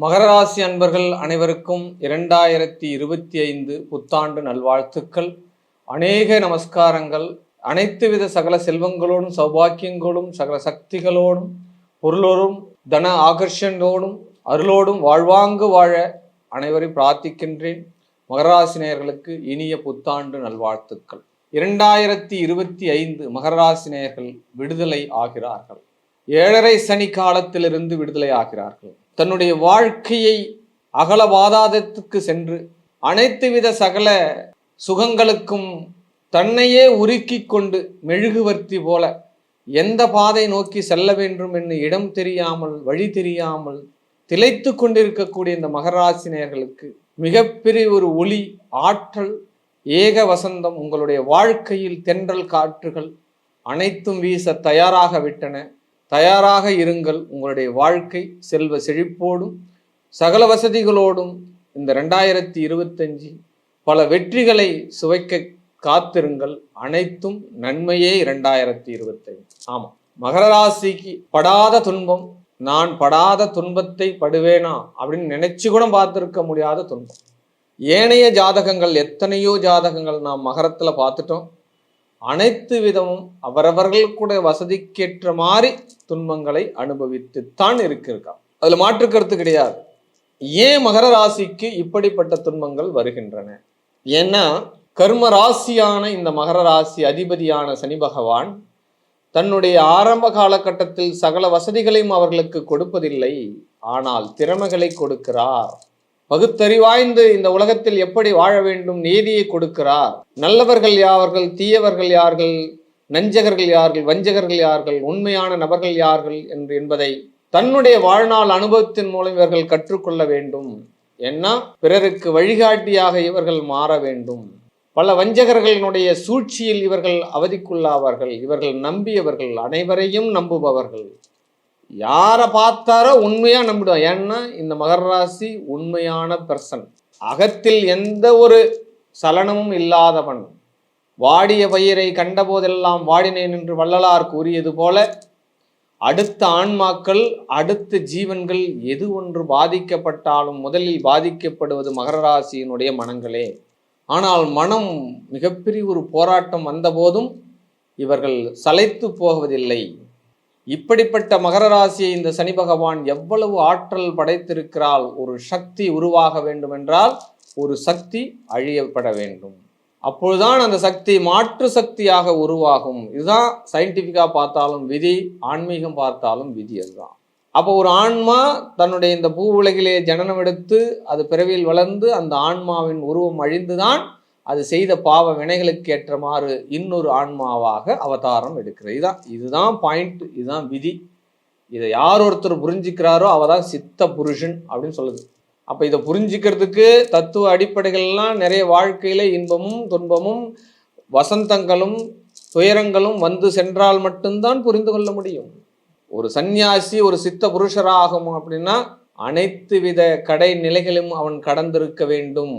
மகர ராசி அன்பர்கள் அனைவருக்கும் இரண்டாயிரத்தி இருபத்தி ஐந்து புத்தாண்டு நல்வாழ்த்துக்கள். அநேக நமஸ்காரங்கள். அனைத்து வித சகல செல்வங்களோடும் சௌபாக்கியங்களோடும் சகல சக்திகளோடும் பொருளோடும் தன ஆகர்ஷனோடும் அருளோடும் வாழ்வாங்கு வாழ அனைவரையும் பிரார்த்திக்கின்றேன். மகராசினியர்களுக்கு இனிய புத்தாண்டு நல்வாழ்த்துக்கள். இரண்டாயிரத்தி இருபத்தி ஐந்து மகராசினியர்கள் விடுதலை ஆகிறார்கள். ஏழரை சனி காலத்திலிருந்து விடுதலை ஆகிறார்கள். தன்னுடைய வாழ்க்கையை அகலவாதாதத்துக்கு சென்று அனைத்து வித சகல சுகங்களுக்கும் தன்னையே உருக்கி கொண்டு மெழுகுவர்த்தி போல எந்த பாதை நோக்கி செல்ல வேண்டும் என்று இடம் தெரியாமல் வழி தெரியாமல் திளைத்து கொண்டிருக்கக்கூடிய இந்த மகராசினியர்களுக்கு மிகப்பெரிய ஒரு ஒளி ஆற்றல் ஏக வசந்தம் உங்களுடைய வாழ்க்கையில் தென்றல் காற்றுகள் அனைத்தும் வீச தயாராக விட்டன. தயாராக இருங்கள். உங்களுடைய வாழ்க்கை செல்வ செழிப்போடும் சகல வசதிகளோடும் இந்த ரெண்டாயிரத்தி இருபத்தஞ்சு பல வெற்றிகளை சுவைக்க காத்திருங்கள். அனைத்தும் நன்மையே இரண்டாயிரத்தி இருபத்தைந்து ஆமாம் மகர ராசிக்கு படாத துன்பம் நான் படாத துன்பத்தை படுவேனா அப்படின்னு நினைச்சு கூட பார்த்துருக்க முடியாத துன்பம். ஏனைய ஜாதகங்கள் எத்தனையோ ஜாதகங்கள் நாம் மகரத்தில் பார்த்துட்டோம். அனைத்து விதமும் அவரவர்கள் கூட வசதிக்கேற்ற மாதிரி துன்பங்களை அனுபவித்துத்தான் இருக்கிருக்கா அதுல மாற்று கருத்து கிடையாது. ஏன் மகர ராசிக்கு இப்படிப்பட்ட துன்பங்கள் வருகின்றன? ஏன்னா கர்ம ராசியான இந்த மகர ராசி அதிபதியான சனி பகவான் தன்னுடைய ஆரம்ப காலகட்டத்தில் சகல வசதிகளையும் அவர்களுக்கு கொடுப்பதில்லை. ஆனால் திறமைகளை கொடுக்கிறார். பகுத்தறிவாய்ந்து இந்த உலகத்தில் எப்படி வாழ வேண்டும் நீதியை கொடுக்கிறார். நல்லவர்கள் யாவர்கள் தீயவர்கள் யார்கள் நஞ்சகர்கள் யார்கள் வஞ்சகர்கள் யார்கள் உண்மையான நபர்கள் யார்கள் என்று என்பதை தன்னுடைய வாழ்நாள் அனுபவத்தின் மூலம் இவர்கள் கற்றுக்கொள்ள வேண்டும். ஏன்னா பிறருக்கு வழிகாட்டியாக இவர்கள் மாற வேண்டும். பல வஞ்சகர்களினுடைய சூழ்ச்சியில் இவர்கள் அவதிக்குள்ளாவார்கள். இவர்கள் நம்பியவர்கள் அனைவரையும் நம்புபவர்கள். யாரை பார்த்தாரோ உண்மையாக நம்பிடுவோம் ஏன்னா இந்த மகர ராசி உண்மையான பர்சன் அகத்தில் எந்த ஒரு சலனமும் இல்லாதவன். வாடிய பயிரை கண்டபோதெல்லாம் வாடினேன் என்று வள்ளலார் கூறியது போல அடுத்த ஆன்மாக்கள் அடுத்த ஜீவன்கள் எது ஒன்று பாதிக்கப்பட்டாலும் முதலில் பாதிக்கப்படுவது மகர ராசியினுடைய மனங்களே. ஆனால் மனம் மிகப்பெரிய ஒரு போராட்டம் வந்தபோதும் இவர்கள் சளைத்து போவதில்லை. இப்படிப்பட்ட மகர ராசியை இந்த சனி பகவான் எவ்வளவு ஆற்றல் படைத்திருக்கிறாள் ஒரு சக்தி உருவாக வேண்டுமென்றால் ஒரு சக்தி அழியப்பட வேண்டும். அப்பொழுதுதான் அந்த சக்தி மாற்று சக்தியாக உருவாகும். இதுதான் சயின்டிஃபிக்கா பார்த்தாலும் விதி ஆன்மீகம் பார்த்தாலும் விதி அதுதான். அப்போ ஒரு ஆன்மா தன்னுடைய இந்த பூ உலகிலே ஜனனம் எடுத்து அது பிறவியில் வளர்ந்து அந்த ஆன்மாவின் உருவம் அழிந்துதான் அது செய்த பாவ வினைகளுக்கு ஏற்றமாறு இன்னொரு ஆன்மாவாக அவதாரம் எடுக்கிறது. இதுதான் இதுதான் பாயிண்ட் இதுதான் விதி. இதை யார் ஒருத்தர் புரிஞ்சுக்கிறாரோ அவ தான் சித்த புருஷன் அப்படின்னு சொல்லுது. அப்போ இதை புரிஞ்சுக்கிறதுக்கு தத்துவ அடிப்படைகள்லாம் நிறைய வாழ்க்கையில இன்பமும் துன்பமும் வசந்தங்களும் துயரங்களும் வந்து சென்றால் மட்டும்தான் புரிந்து கொள்ள முடியும். ஒரு சந்நியாசி ஒரு சித்த புருஷராகும் அப்படின்னா அனைத்து வித கடை நிலைகளும் அவன் கடந்திருக்க வேண்டும்.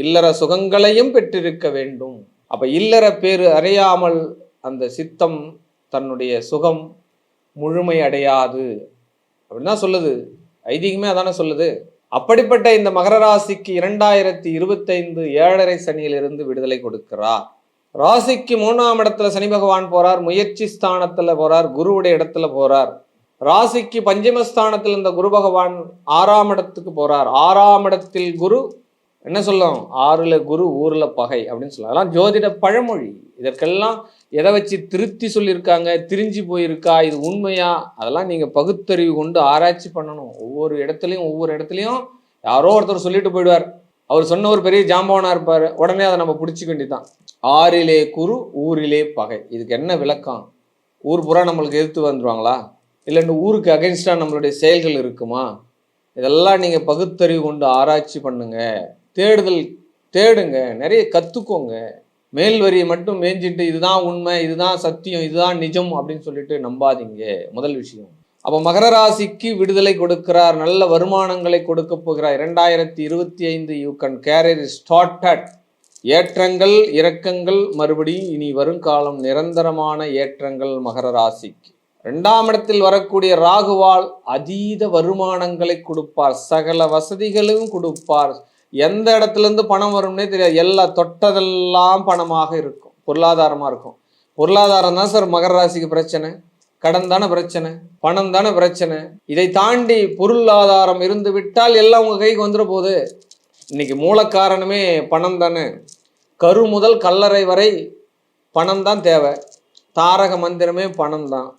இல்லற சுகங்களையும் பெற்றிருக்க வேண்டும். அப்ப இல்லற பேரு அறியாமல் அந்த சித்தம் தன்னுடைய சுகம் முழுமை அடையாது. அப்படின்னு தான் சொல்லுது. ஐதீகமே அதானே சொல்லுது. அப்படிப்பட்ட இந்த மகர ராசிக்கு இரண்டாயிரத்தி இருபத்தைந்து ஏழரை சனியிலிருந்து விடுதலை கொடுக்கிறார். ராசிக்கு மூணாம் இடத்துல சனி பகவான் போறார். முயற்சி ஸ்தானத்துல போறார். குருவுடைய இடத்துல போறார். ராசிக்கு பஞ்சமஸ்தானத்தில் இந்த குரு பகவான் ஆறாம் இடத்துக்கு போறார். ஆறாம் இடத்தில் குரு என்ன சொல்லும்? ஆறுல குரு ஊர்ல பகை அப்படின்னு சொல்லலாம் அதெல்லாம் ஜோதிட பழமொழி. இதற்கெல்லாம் எதை வச்சு திருத்தி சொல்லியிருக்காங்க? திரிஞ்சு போயிருக்கா? இது உண்மையா? அதெல்லாம் நீங்க பகுத்தறிவு கொண்டு ஆராய்ச்சி பண்ணணும். ஒவ்வொரு இடத்துலையும் ஒவ்வொரு இடத்துலையும் யாரோ ஒருத்தர் சொல்லிட்டு போயிடுவார். அவர் சொன்ன ஒரு பெரிய ஜாம்பவனா இருப்பாரு. உடனே அதை நம்ம பிடிச்சிக்க வேண்டியதுதான். ஆறிலே குரு ஊரிலே பகை. இதுக்கு என்ன விளக்கம்? ஊர் புறா நம்மளுக்கு எதிர்த்து வந்துடுவாங்களா இல்லை இந்த ஊருக்கு அகைன்ஸ்டா நம்மளுடைய செயல்கள் இருக்குமா? இதெல்லாம் நீங்கள் பகுத்தறிவு கொண்டு ஆராய்ச்சி பண்ணுங்க. தேடுதல் தேடுங்க நிறைய கற்றுக்கோங்க மேல் வரியை மட்டும் மேய்ஞ்சிட்டு இதுதான் உண்மை இதுதான் சத்தியம் இதுதான் நிஜம் அப்படின்னு சொல்லிட்டு நம்பாதீங்க. முதல் விஷயம். அப்போ மகர ராசிக்கு விடுதலை கொடுக்கிறார் நல்ல வருமானங்களை கொடுக்க போகிறார். இரண்டாயிரத்தி இருபத்தி ஐந்து யூ கன் கேரியர் ஸ்டார்டட் ஏற்றங்கள் இறக்கங்கள் மறுபடியும் இனி வருங்காலம் நிரந்தரமான ஏற்றங்கள் மகர ராசிக்கு. ரெண்டாம் இடத்தில் வரக்கூடிய ராகுவால் அதீத வருமானங்களை கொடுப்பார். சகல வசதிகளும் கொடுப்பார். எந்த இடத்துலேருந்து பணம் வரும்னே தெரியாது. எல்லா தொட்டதெல்லாம் பணமாக இருக்கும். பொருளாதாரமாக இருக்கும். பொருளாதாரம் தான் சார் மகர ராசிக்கு பிரச்சனை. கடன் தானே பிரச்சனை. பணம் தானே பிரச்சனை. இதை தாண்டி பொருளாதாரம் இருந்து விட்டால் எல்லாம் உங்கள் கைக்கு வந்துட போகுது இன்னைக்கு மூலக்காரணமே பணம் தானே. கரு முதல் கல்லறை வரை பணம் தான் தேவை. தாரக மந்திரமே பணம் தான்.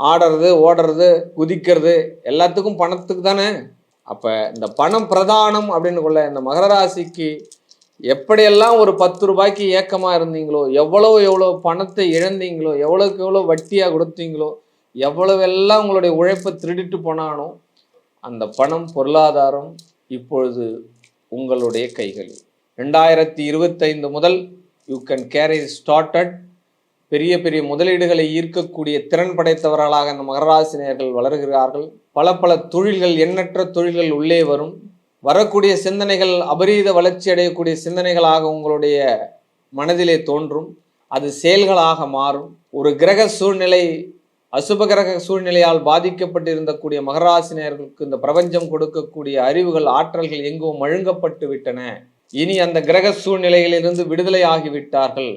ஆடுறது ஓடுறது குதிக்கிறது எல்லாத்துக்கும் பணத்துக்கு தானே. அப்போ இந்த பணம் பிரதானம் அப்படின்னு கொள்ள இந்த மகர ராசிக்கு எப்படியெல்லாம் ஒரு பத்து ரூபாய்க்கு ஏக்கமாக இருந்தீங்களோ எவ்வளோ எவ்வளோ பணத்தை இழந்தீங்களோ எவ்வளோக்கு எவ்வளோ வட்டியாக கொடுத்தீங்களோ எவ்வளவெல்லாம் உங்களுடைய உழைப்பை திருடிட்டு போனானோ அந்த பணம் பொருளாதாரம் இப்பொழுது உங்களுடைய கைகளில். ரெண்டாயிரத்தி இருபத்தைந்து முதல் யூ கேன் கேரி ஸ்டார்டட் பெரிய பெரிய முதலீடுகளை ஈர்க்கக்கூடிய திறன் படைத்தவர்களாக அந்த மகராசினியர்கள் வளர்கிறார்கள். பல பல தொழில்கள் எண்ணற்ற தொழில்கள் உள்ளே வரும். வரக்கூடிய சிந்தனைகள் அபரீத வளர்ச்சி அடையக்கூடிய சிந்தனைகளாக உங்களுடைய மனதிலே தோன்றும். அது செயல்களாக மாறும். ஒரு கிரக சூழ்நிலை அசுப கிரக சூழ்நிலையால் பாதிக்கப்பட்டிருந்தக்கூடிய மகராசினியர்களுக்கு இந்த பிரபஞ்சம் கொடுக்கக்கூடிய அறிவுகள் ஆற்றல்கள் எங்கோ மழுங்கப்பட்டு விட்டன. இனி அந்த கிரக சூழ்நிலையிலிருந்து விடுதலை ஆகிவிட்டார்கள்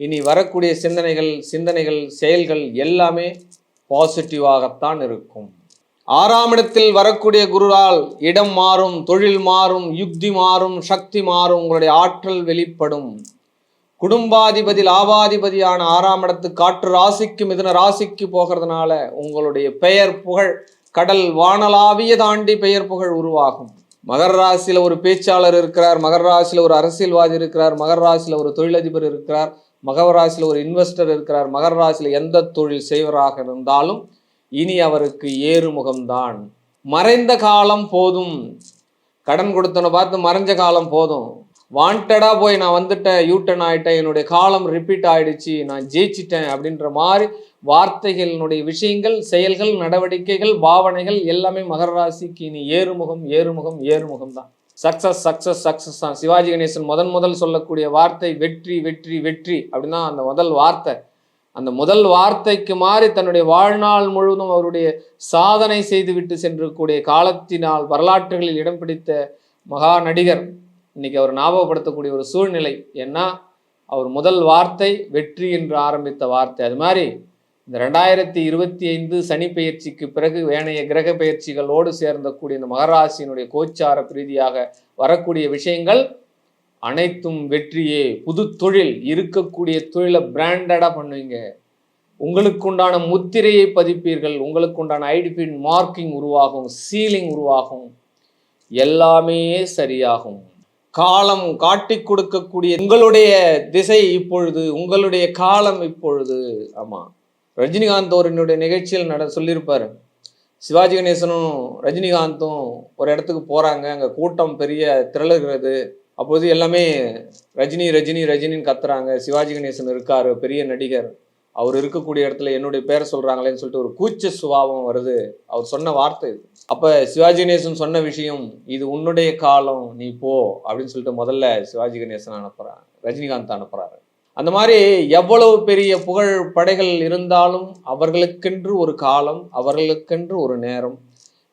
இனி வரக்கூடிய சிந்தனைகள் சிந்தனைகள் செயல்கள் எல்லாமே பாசிட்டிவாகத்தான் இருக்கும். ஆறாம் இடத்தில் வரக்கூடிய குருவால் இடம் மாறும் தொழில் மாறும் யுக்தி மாறும் சக்தி மாறும் உங்களுடைய ஆற்றல் வெளிப்படும். குடும்பாதிபதி லாபாதிபதியான ஆறாம் இடத்து காற்று ராசிக்கு மிதன ராசிக்கு போகிறதுனால உங்களுடைய பெயர் புகழ் கடல் வானலாவிய தாண்டி பெயர் புகழ் உருவாகும். மகர ராசியில் ஒரு பேச்சாளர் இருக்கிறார் மகர ராசியில் ஒரு அரசியல்வாதி இருக்கிறார் மகர ராசியில் ஒரு தொழிலதிபர் இருக்கிறார் மகர ராசியில் ஒரு இன்வெஸ்டர் இருக்கிறார் மகர ராசியில் எந்த தொழில் செய்வராக இருந்தாலும் இனி அவருக்கு ஏறுமுகம்தான். மறைந்த காலம் போதும். கடன் கொடுத்தனை பார்த்து மறைஞ்ச காலம் போதும். வாண்டடாக போய் நான் வந்துட்டேன் யூட்டன் ஆகிட்டேன் என்னுடைய காலம் ரிப்பீட் ஆகிடுச்சு நான் ஜெயிச்சிட்டேன் அப்படின்ற மாதிரி வார்த்தைகளினுடைய விஷயங்கள் செயல்கள் நடவடிக்கைகள் பாவனைகள் எல்லாமே மகர ராசிக்கு இனி ஏறுமுகம் ஏறுமுகம் ஏறுமுகம் தான். சக்ஸஸ் சக்ஸஸ் சக்ஸஸ் தான். சிவாஜி கணேசன் முதன் முதல் சொல்லக்கூடிய வார்த்தை வெற்றி வெற்றி வெற்றி அப்படின்னா அந்த முதல் வார்த்தை. அந்த முதல் வார்த்தைக்கு மாறி தன்னுடைய வாழ்நாள் முழுவதும் அவருடைய சாதனை செய்துவிட்டு சென்றக்கூடிய காலத்தினால் வரலாற்றுகளில் இடம் பிடித்த மகா நடிகர் இன்றைக்கி அவர் ஞாபகப்படுத்தக்கூடிய ஒரு சூழ்நிலை ஏன்னா அவர் முதல் வார்த்தை வெற்றி என்று ஆரம்பித்த வார்த்தை. அது மாதிரி இந்த ரெண்டாயிரத்தி இருபத்தி ஐந்து சனி பயிற்சிக்கு பிறகு வேணைய கிரக பயிற்சிகளோடு சேர்ந்த கூடிய இந்த மகராசியினுடைய கோச்சார பிரீதியாக வரக்கூடிய விஷயங்கள் அனைத்தும் வெற்றியே. புது தொழில் இருக்கக்கூடிய தொழிலை பிராண்டடாக பண்ணுவீங்க. உங்களுக்குண்டான முத்திரையை பதிப்பீர்கள். உங்களுக்குண்டான ஐடிபின் மார்க்கிங் உருவாகும் சீலிங் உருவாகும். எல்லாமே சரியாகும். காலம் காட்டி கொடுக்கக்கூடிய உங்களுடைய திசை இப்பொழுது உங்களுடைய காலம் இப்பொழுது. ஆமாம் ரஜினிகாந்த் ஒரு என்னுடைய நிகழ்ச்சியில் நட சொல்லியிருப்பார். சிவாஜி கணேசனும் ரஜினிகாந்தும் ஒரு இடத்துக்கு போகிறாங்க அங்கே கூட்டம் பெரிய திரளுகிறது. அப்போது எல்லாமே ரஜினி ரஜினி ரஜினின்னு கத்துறாங்க. சிவாஜி கணேசன் இருக்கார் பெரிய நடிகர். அவர் இருக்கக்கூடிய இடத்துல என்னுடைய பேரை சொல்கிறாங்களேன்னு சொல்லிட்டு ஒரு கூச்ச சுபாவம் வருது. அவர் சொன்ன வார்த்தை இது. அப்போ சிவாஜி கணேசன் சொன்ன விஷயம் இது உன்னுடைய காலம் நீ போ அப்படின்னு சொல்லிட்டு முதல்ல சிவாஜி கணேசன் அனுப்புறான் ரஜினிகாந்த் அனுப்புறாரு. அந்த மாதிரி எவ்வளவு பெரிய புகழ் படைகள் இருந்தாலும் அவர்களுக்கென்று ஒரு காலம் அவர்களுக்கென்று ஒரு நேரம்.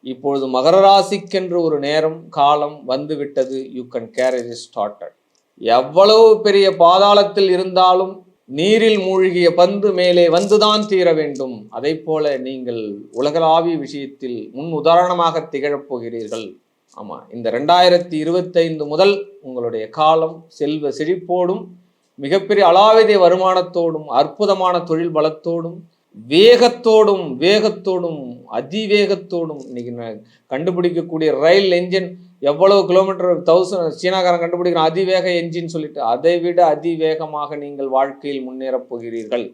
இப்பொழுது மகர ராசிக்கென்று ஒரு நேரம் காலம் வந்துவிட்டது. யூ கேன் கேரேஜ் ஸ்டார்டட் எவ்வளவு பெரிய பாதாளத்தில் இருந்தாலும் நீரில் மூழ்கிய பந்து மேலே வந்துதான் தீர வேண்டும். அதை போல நீங்கள் உலகளாவிய விஷயத்தில் முன் உதாரணமாக திகழப் போகிறீர்கள் இந்த ரெண்டாயிரத்தி இருபத்தைந்து முதல் உங்களுடைய காலம் செல்வ செழிப்போடும் மிகப்பெரிய அலாவிதை வருமானத்தோடும் அற்புதமான தொழில் பலத்தோடும் வேகத்தோடும் வேகத்தோடும் அதிவேகத்தோடும் இன்னைக்கு கண்டுபிடிக்கக்கூடிய ரயில் என்ஜின் எவ்வளவு கிலோமீட்டர் தௌசண்ட் சீனாக்காரன் கண்டுபிடிக்கிற அதிவேக என்ஜின் சொல்லிட்டு அதை விட அதிவேகமாக நீங்கள் வாழ்க்கையில் முன்னேறப் போகிறீர்கள்.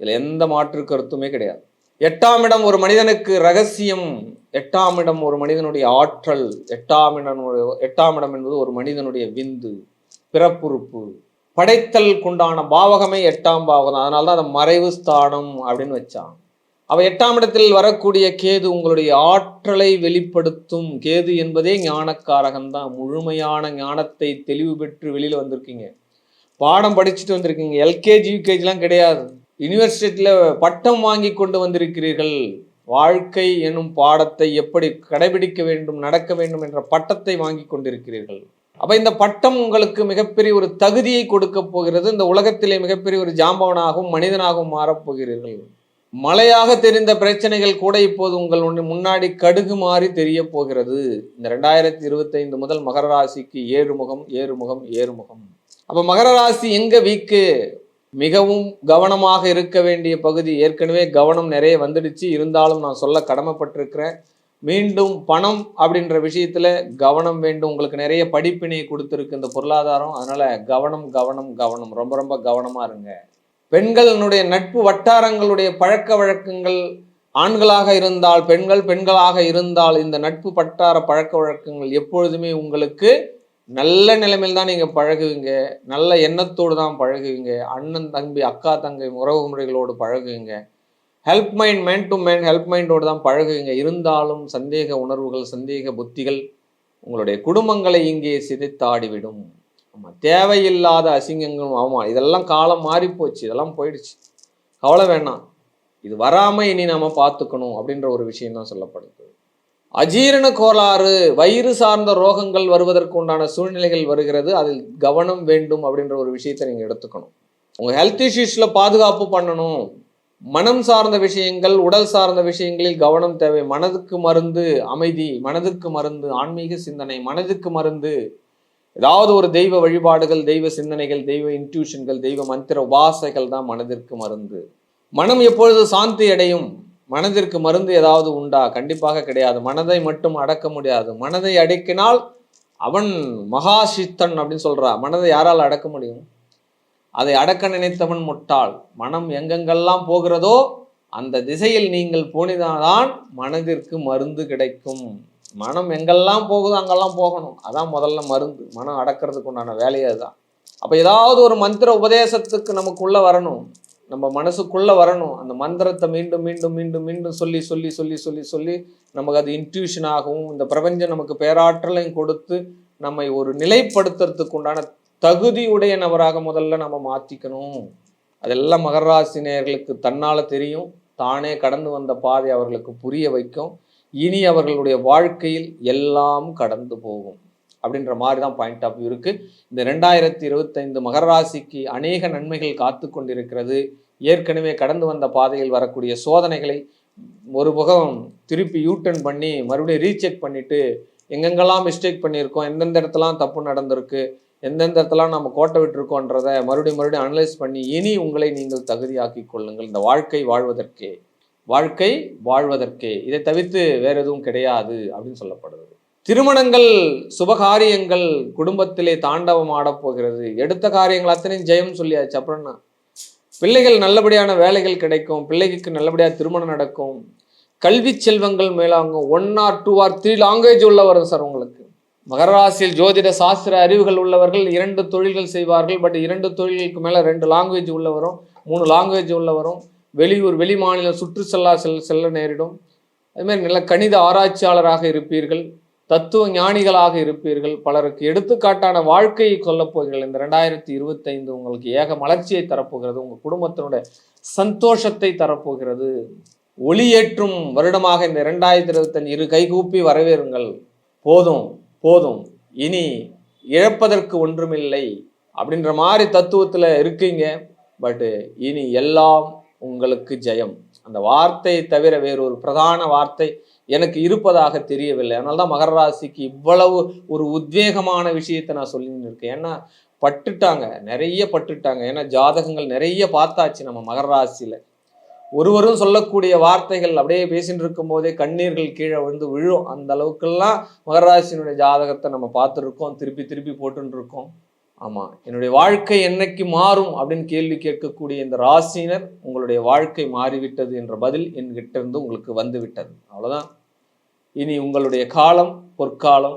இதில் எந்த மாற்று கருத்துமே கிடையாது. எட்டாம் இடம் ஒரு மனிதனுக்கு ரகசியம். எட்டாம் இடம் ஒரு மனிதனுடைய ஆற்றல். எட்டாம் இடம் எட்டாம் இடம் என்பது ஒரு மனிதனுடைய விந்து பிறப்புறுப்பு படைத்தல் குண்டான பாவகமே எட்டாம் பாவகம் அதனால தான் அதை மறைவு ஸ்தானம் அப்படின்னு வச்சான் அவ எட்டாம் இடத்தில் வரக்கூடிய கேது உங்களுடைய ஆற்றலை வெளிப்படுத்தும் கேது என்பதே ஞானக்காரகன் தான் முழுமையான ஞானத்தை தெளிவு பெற்று வெளியில் வந்திருக்கீங்க. பாடம் படிச்சுட்டு வந்திருக்கீங்க. எல்கேஜி யூகேஜிலாம் கிடையாது. யூனிவர்சிட்டியில் பட்டம் வாங்கி கொண்டு வந்திருக்கிறீர்கள். வாழ்க்கை எனும் பாடத்தை எப்படி கடைபிடிக்க வேண்டும் நடக்க வேண்டும் என்ற பட்டத்தை வாங்கி கொண்டிருக்கிறீர்கள். அப்போ இந்த பட்டம் உங்களுக்கு மிகப்பெரிய ஒரு தகுதியை கொடுக்க போகிறது. இந்த உலகத்திலே மிகப்பெரிய ஒரு ஜாம்பவனாகவும் மனிதனாகவும் மாறப் மலையாக தெரிந்த பிரச்சனைகள் கூட இப்போது உங்கள் முன்னாடி கடுகு மாறி தெரிய போகிறது. இந்த ரெண்டாயிரத்தி இருபத்தைந்து முதல் மகர ராசிக்கு ஏறுமுகம் ஏறுமுகம் ஏறுமுகம் அப்ப மகர ராசி எங்க வீக்கு? மிகவும் கவனமாக இருக்க வேண்டிய பகுதி. ஏற்கனவே கவனம் நிறைய வந்துடுச்சு. இருந்தாலும் நான் சொல்ல கடமைப்பட்டிருக்கிறேன். மீண்டும் பணம் அப்படின்ற விஷயத்துல கவனம் வேண்டும். உங்களுக்கு நிறைய படிப்பினை கொடுத்துருக்கு இந்த பொருளாதாரம். அதனால கவனம் கவனம் கவனம். ரொம்ப ரொம்ப கவனமா இருங்க. பெண்களினுடைய நட்பு வட்டாரங்களுடைய பழக்க வழக்கங்கள் ஆண்களாக இருந்தால் பெண்கள் பெண்களாக இருந்தால் இந்த நட்பு வட்டார பழக்க வழக்கங்கள் எப்பொழுதுமே உங்களுக்கு நல்ல நிலைமையில் தான் நீங்கள் பழகுவீங்க. நல்ல எண்ணத்தோடு தான் பழகுவீங்க. அண்ணன் தம்பி அக்கா தங்கை உறவு முறைகளோடு பழகுவீங்க. Help mind man to man help மைண்டோடு தான் பழகுவீங்க. இருந்தாலும் சந்தேக உணர்வுகள் சந்தேக புத்திகள் உங்களுடைய குடும்பங்களை இங்கே சிதைத்தாடிவிடும். தேவையில்லாத அசிங்கங்களும் ஆமாம் இதெல்லாம் காலம் மாறி போச்சு இதெல்லாம் போயிடுச்சு. கவலை வேணாம். இது வராமல் இனி நாம் பார்த்துக்கணும் அப்படின்ற ஒரு விஷயம் தான் சொல்லப்படுது. அஜீரண கோளாறு வயிறு சார்ந்த ரோகங்கள் வருவதற்கு உண்டான சூழ்நிலைகள் வருகிறது. அதில் கவனம் வேண்டும் அப்படின்ற ஒரு விஷயத்தை நீங்கள் எடுத்துக்கணும். உங்கள் ஹெல்த் இஷ்யூஸில் பாதுகாப்பு பண்ணணும். மனம் சார்ந்த விஷயங்கள் உடல் சார்ந்த விஷயங்களில் கவனம் தேவை. மனதுக்கு மருந்து அமைதி மனதுக்கு மருந்து ஆன்மீக சிந்தனை மனதுக்கு மருந்து ஏதாவது ஒரு தெய்வ வழிபாடுகள் தெய்வ சிந்தனைகள் தெய்வ இன்ட்யூஷன்கள் தெய்வ மந்திர உபாசைகள் தான் மனதிற்கு மருந்து. மனம் எப்பொழுது சாந்தி அடையும்? மனதிற்கு மருந்து ஏதாவது உண்டா? கண்டிப்பாக கிடையாது. மனதை மட்டும் அடக்க முடியாது. மனதை அடக்கினால் அவன் மகா சித்தன் அப்படின்னு சொல்றா. மனதை யாரால் அடக்க முடியும்? அதை அடக்க நினைத்தவன் முட்டாள். மனம் எங்கெங்கெல்லாம் போகிறதோ அந்த திசையில் நீங்கள் போனிதான் மனதிற்கு மருந்து கிடைக்கும். மனம் எங்கெல்லாம் போகுதோ அங்கெல்லாம் போகணும். அதான் முதல்ல மருந்து. மனம் அடக்கிறதுக்கு உண்டான வேலையே அதுதான். அப்போ ஏதாவது ஒரு மந்திர உபதேசத்துக்கு நமக்குள்ளே வரணும். நம்ம மனசுக்குள்ளே வரணும். அந்த மந்திரத்தை மீண்டும் மீண்டும் மீண்டும் மீண்டும் சொல்லி சொல்லி சொல்லி சொல்லி சொல்லி நமக்கு அது இன்ட்யூஷன் ஆகவும் இந்த பிரபஞ்சம் நமக்கு பேராற்றலையும் கொடுத்து நம்மை ஒரு நிலைப்படுத்துறதுக்கு உண்டான தகுதியுடைய நபராக முதல்ல நம்ம மாற்றிக்கணும் அதெல்லாம் மகர தன்னால் தெரியும். தானே கடந்து வந்த பாதை அவர்களுக்கு புரிய வைக்கும். இனி அவர்களுடைய வாழ்க்கையில் எல்லாம் கடந்து போகும். அப்படின்ற மாதிரி தான் பாயிண்ட் ஆஃப் வியூ இருக்குது இந்த ரெண்டாயிரத்தி இருபத்தைந்து மகர ராசிக்கு அநேக நன்மைகள் காத்து கொண்டிருக்கிறது. ஏற்கனவே கடந்து வந்த பாதையில் வரக்கூடிய சோதனைகளை ஒரு முகம் திருப்பி யூட்டர்ன் பண்ணி மறுபடியும் ரீசெக் பண்ணிட்டு எங்கெங்கெல்லாம் மிஸ்டேக் பண்ணியிருக்கோம் எந்தெந்த இடத்துலாம் தப்பு நடந்திருக்கு எந்தெந்த இடத்துலாம் நம்ம கோட்டை விட்டுருக்கோன்றதை மறுபடியும் மறுபடியும் அனலைஸ் பண்ணி இனி உங்களை நீங்கள் தகுதியாக்கி கொள்ளுங்கள். இந்த வாழ்க்கை வாழ்வதற்கே. வாழ்க்கை வாழ்வதற்கே. இதை தவிர்த்து வேற எதுவும் கிடையாது அப்படின்னு சொல்லப்படுது திருமணங்கள் சுபகாரியங்கள் குடும்பத்திலே தாண்டவம் ஆடப் போகிறது. எடுத்த காரியங்கள் அத்தனையும் ஜெயம் சொல்லியாச்சு. அப்புறம் பிள்ளைகள் நல்லபடியான வேலைகள் கிடைக்கும். பிள்ளைகளுக்கு நல்லபடியாக திருமணம் நடக்கும். கல்வி செல்வங்கள் மேலாகும் one R two R three language உள்ள வரும் சார் உங்களுக்கு மகராசியில் ஜோதிட சாஸ்திர அறிவுகள் உள்ளவர்கள் இரண்டு தொழில்கள் செய்வார்கள். பட் இரண்டு தொழில்களுக்கு மேலே ரெண்டு லாங்குவேஜ் உள்ள வரும். மூணு லாங்குவேஜ் உள்ள வரும். வெளியூர் வெளி மாநிலம் சுற்று செல்லா செல் செல்ல நேரிடும். அதுமாதிரி நல்ல கணித ஆராய்ச்சியாளராக இருப்பீர்கள் தத்துவ ஞானிகளாக இருப்பீர்கள். பலருக்கு எடுத்துக்காட்டான வாழ்க்கையை கொல்லப்போகிறீர்கள் இந்த ரெண்டாயிரத்தி இருபத்தைந்து உங்களுக்கு ஏக மலர்ச்சியை தரப்போகிறது. உங்கள் குடும்பத்தினுடைய சந்தோஷத்தை தரப்போகிறது. ஒளியேற்றும் வருடமாக இந்த ரெண்டாயிரத்தி இருபத்தஞ்சு இரு கைகூப்பி வரவேறுங்கள். போதும் போதும். இனி இழப்பதற்கு ஒன்றுமில்லை. அப்படின்ற மாதிரி தத்துவத்தில் இருக்கீங்க. பட்டு இனி எல்லாம் உங்களுக்கு ஜெயம். அந்த வார்த்தையை தவிர வேறொரு பிரதான வார்த்தை எனக்கு இருப்பதாக தெரியவில்லை. அதனால தான் மகர ராசிக்கு இவ்வளவு ஒரு உத்வேகமான விஷயத்தை நான் சொல்லின்னு இருக்கேன். ஏன்னா பட்டுட்டாங்க. நிறைய பட்டுட்டாங்க. ஏன்னா ஜாதகங்கள் நிறைய பார்த்தாச்சு நம்ம மகர ராசியில். ஒருவரும் சொல்லக்கூடிய வார்த்தைகள் அப்படியே பேசிட்டு இருக்கும் போதே கண்ணீர்கள் கீழே விழுந்து விழும். அந்த அளவுக்கெல்லாம் மகராசினுடைய ஜாதகத்தை நம்ம பார்த்துருக்கோம். திருப்பி திருப்பி போட்டுன்னு இருக்கோம். ஆமாம் என்னுடைய வாழ்க்கை என்னைக்கு மாறும் அப்படின்னு கேள்வி கேட்கக்கூடிய இந்த ராசினர் உங்களுடைய வாழ்க்கை மாறிவிட்டது என்ற பதில் என்கிட்ட இருந்து உங்களுக்கு வந்து விட்டது அவ்வளோதான் இனி உங்களுடைய காலம் பொற்காலம்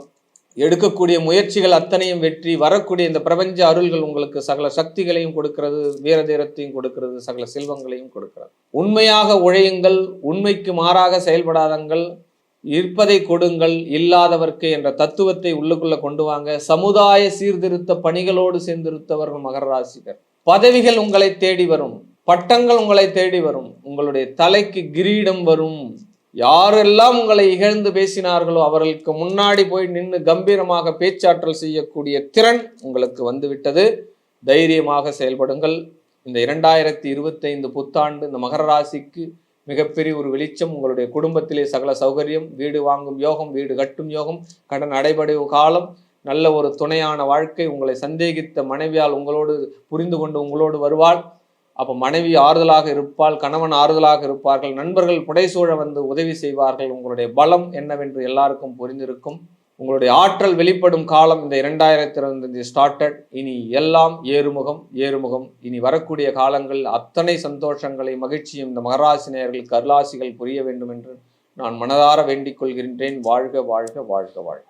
எடுக்கக்கூடிய முயற்சிகள் அத்தனையும் வெற்றி வரக்கூடிய இந்த பிரபஞ்ச அருள்கள் உங்களுக்கு சகல சக்திகளையும் கொடுக்கிறது வீரதீரத்தையும் கொடுக்கிறது சகல செல்வங்களையும் கொடுக்கிறது. உண்மையாக உழையுங்கள் உண்மைக்கு மாறாக செயல்படாதங்கள் இருப்பதை கொடுங்கள் இல்லாதவர்க்கு என்ற தத்துவத்தை உள்ளுக்குள்ள கொண்டு வாங்க. சமுதாய சீர்திருத்த பணிகளோடு சேர்ந்திருத்தவர்கள் மகர ராசிகர் பதவிகள் உங்களை தேடி வரும். பட்டங்கள் உங்களை தேடி வரும். உங்களுடைய தலைக்கு கிரீடம் வரும். யாரெல்லாம் உங்களை இகழ்ந்து பேசினார்களோ அவர்களுக்கு முன்னாடி போய் நின்று கம்பீரமாக பேச்சாற்றல் செய்யக்கூடிய திறன் உங்களுக்கு வந்துவிட்டது. தைரியமாக செயல்படுங்கள். இந்த இரண்டாயிரத்தி இருபத்தைந்து புத்தாண்டு இந்த மகர ராசிக்கு மிகப்பெரிய ஒரு வெளிச்சம் உங்களுடைய குடும்பத்திலே சகல சௌகரியம் வீடு வாங்கும் யோகம் வீடு கட்டும் யோகம் கடன் அடைபடும் காலம் நல்ல ஒரு துணையான வாழ்க்கை உங்களை சந்தேகித்த மனைவியால் உங்களோடு புரிந்து கொண்டு உங்களோடு வருவாள். அப்போ மனைவி ஆறுதலாக இருப்பாள் கணவன் ஆறுதலாக இருப்பார்கள் நண்பர்கள் புடைசூழ வந்து உதவி செய்வார்கள். உங்களுடைய பலம் என்னவென்று எல்லாருக்கும் புரிந்திருக்கும். உங்களுடைய ஆற்றல் வெளிப்படும் காலம் இந்த இரண்டாயிரத்தி இருபத்தஞ்சு ஸ்டார்டட் இனி எல்லாம் ஏறுமுகம் ஏறுமுகம். இனி வரக்கூடிய காலங்கள் அத்தனை சந்தோஷங்களை மகிழ்ச்சியும் இந்த மகராசி நேயர்களுக்கு அருளாசிகள் புரிய வேண்டும் என்று நான் மனதார வேண்டிக் கொள்கின்றேன். வாழ்க வாழ்க வாழ்க வாழ்க.